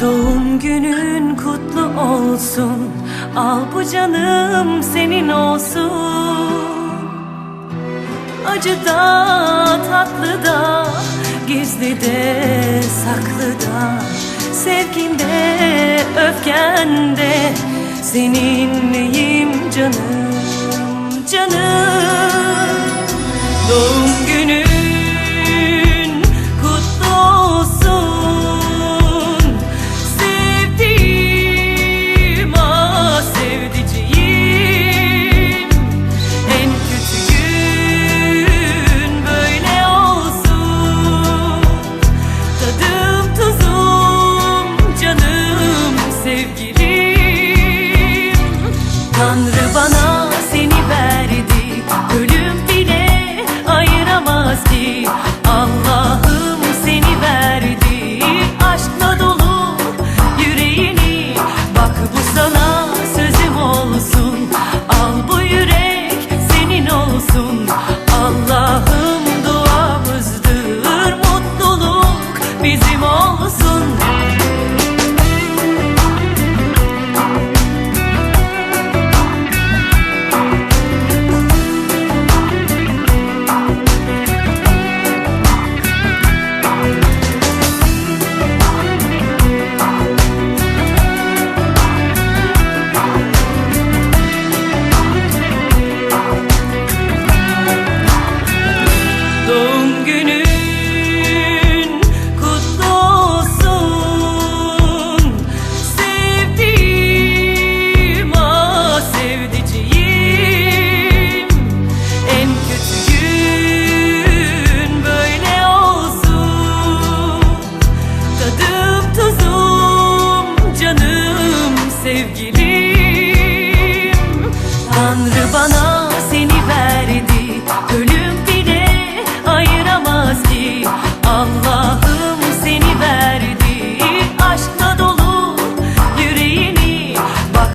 Doğum günün kutlu olsun. Al bu canım senin olsun. Acı da tatlı da Gizli de saklı da. Sevginde öfkende Seni canım canım. Doğum günü olsun sevgili.